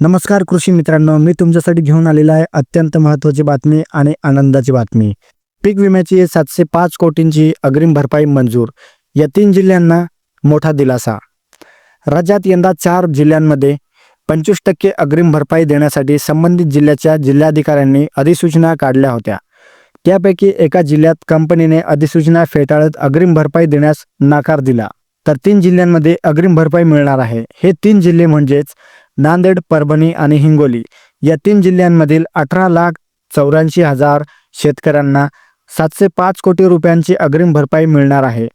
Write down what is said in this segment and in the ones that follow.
नमस्कार कृषी मित्रांनो मी तुमच्यासाठी घेऊन आलेला आहे अत्यंत महत्त्वाची बातमी आणि आनंदाची बातमी. पीक विम्याची सातशे पाच कोटींची अग्रिम भरपाई मंजूर. या तीन जिल्ह्यांना मोठा दिलासा. राज्यात यंदा चार जिल्ह्यांमध्ये पंचवीस टक्के अग्रिम भरपाई देण्यासाठी संबंधित जिल्ह्याच्या जिल्हाधिकाऱ्यांनी अधिसूचना काढल्या होत्या. त्यापैकी एका जिल्ह्यात कंपनीने अधिसूचना फेटाळत अग्रिम भरपाई देण्यास नकार दिला. तर तीन जिल्ह्यांमध्ये अग्रिम भरपाई मिळणार आहे. हे तीन जिल्हे म्हणजेच नांदेड परभणी आणि हिंगोली या तीन जिल्ह्यांमधील अठरा लाख चौऱ्याऐंशी हजार शेतकऱ्यांना सातशे पाच कोटी रुपयांची अग्रिम भरपाई मिळणार आहे.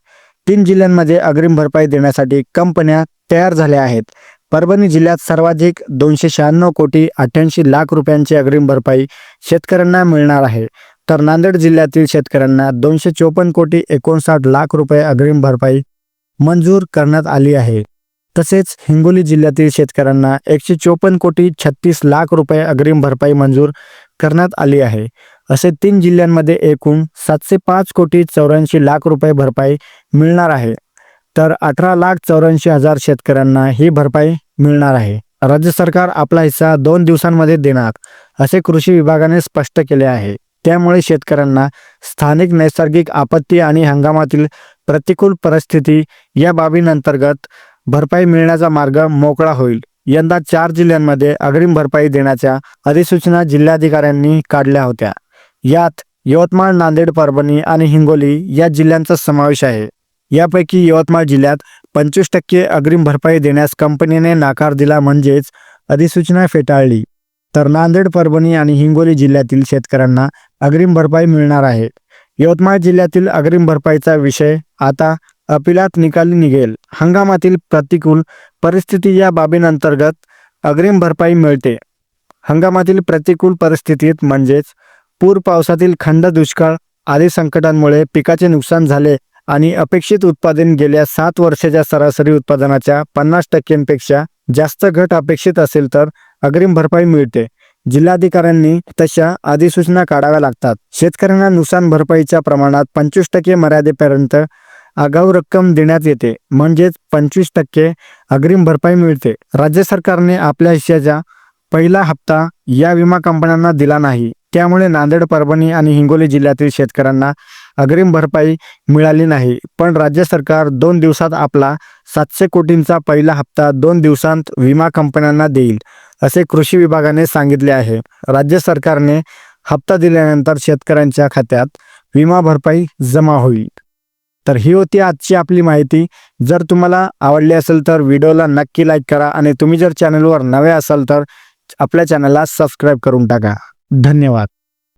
तीन जिल्ह्यांमध्ये अग्रिम भरपाई देण्यासाठी कंपन्या तयार झाल्या आहेत. परभणी जिल्ह्यात सर्वाधिक दोनशे शहाण्णव कोटी अठ्ठ्याऐंशी लाख रुपयांची अग्रिम भरपाई शेतकऱ्यांना मिळणार आहे. तर नांदेड जिल्ह्यातील शेतकऱ्यांना दोनशे चोपन्न कोटी एकोणसाठ लाख रुपये अग्रिम भरपाई मंजूर करण्यात आली आहे. तसेच हिंगोली जिल्ह्यातील शेतकऱ्यांना एकशे चोपन्न कोटी छत्तीस लाख रुपये अग्रिम भरपाई मंजूर करण्यात आली आहे. असे तीन जिल्ह्यांमध्ये एकूण सातशे पाच कोटी चौऱ्याऐंशी लाख रुपये भरपाई मिळणार आहे. तर अठरा लाख चौऱ्याऐंशी हजार शेतकऱ्यांना ही भरपाई मिळणार आहे. राज्य सरकार आपला हिस्सा दोन दिवसांमध्ये देणार असे कृषी विभागाने स्पष्ट केले आहे. त्यामुळे शेतकऱ्यांना स्थानिक नैसर्गिक आपत्ती आणि हंगामातील प्रतिकूल परिस्थिती या बाबींअंतर्गत भरपाई मिळण्याचा मार्ग मोकळा होईल. यंदा चार जिल्ह्यांमध्ये अग्रिम भरपाई देण्याच्या अधिसूचना जिल्हाधिकाऱ्यांनी काढल्या होत्या. यात यवतमाळ नांदेड परभणी आणि हिंगोली या जिल्ह्यांचा समावेश आहे. यापैकी यवतमाळ जिल्ह्यात पंचवीस टक्के अग्रिम भरपाई देण्यास कंपनीने नाकार दिला म्हणजेच अधिसूचना फेटाळली. तर नांदेड परभणी आणि हिंगोली जिल्ह्यातील शेतकऱ्यांना अग्रिम भरपाई मिळणार आहे. यवतमाळ जिल्ह्यातील अग्रिम भरपाईचा विषय आता अपिलात निकाली निघेल. हंगामातील प्रतिकूल परिस्थिती या बाबींअंतर्गत अग्रिम भरपाई मिळते. हंगामातील प्रतिकूल परिस्थितीत म्हणजेच पूर पावसातील खंड दुष्काळ आदी संकटांमुळे पिकाचे नुकसान झाले आणि अपेक्षित उत्पादन गेल्या सात वर्षाच्या सरासरी उत्पादनाच्या पन्नास टक्क्यांपेक्षा जास्त घट अपेक्षित असेल तर अग्रिम भरपाई मिळते. जिल्हाधिकाऱ्यांनी तशा अधिसूचना काढाव्या लागतात. शेतकऱ्यांना नुकसान भरपाईच्या प्रमाणात पंचवीस टक्के मर्यादेपर्यंत आगाऊ रक्कम देण्यात येते. म्हणजेच पंचवीस टक्के अग्रिम भरपाई मिळते. राज्य सरकारने आपल्या हिश्श्याचा पहिला हप्ता या विमा कंपन्यांना दिला नाही. त्यामुळे नांदेड परभणी आणि हिंगोली जिल्ह्यातील शेतकऱ्यांना अग्रिम भरपाई मिळाली नाही. पण राज्य सरकार दोन दिवसात आपला सातशे कोटींचा पहिला हप्ता दोन दिवसांत विमा कंपन्यांना देईल असे कृषी विभागाने सांगितले आहे. राज्य सरकारने हप्ता दिल्यानंतर शेतकऱ्यांच्या खात्यात विमा भरपाई जमा होईल. तर ही होती आजची आपली माहिती. जर तुम्हाला आवडली असेल तर व्हिडिओला नक्की लाईक करा आणि तुम्ही जर चॅनलवर नवे असाल तर आपल्या चॅनलला सबस्क्राईब करून टाका. धन्यवाद.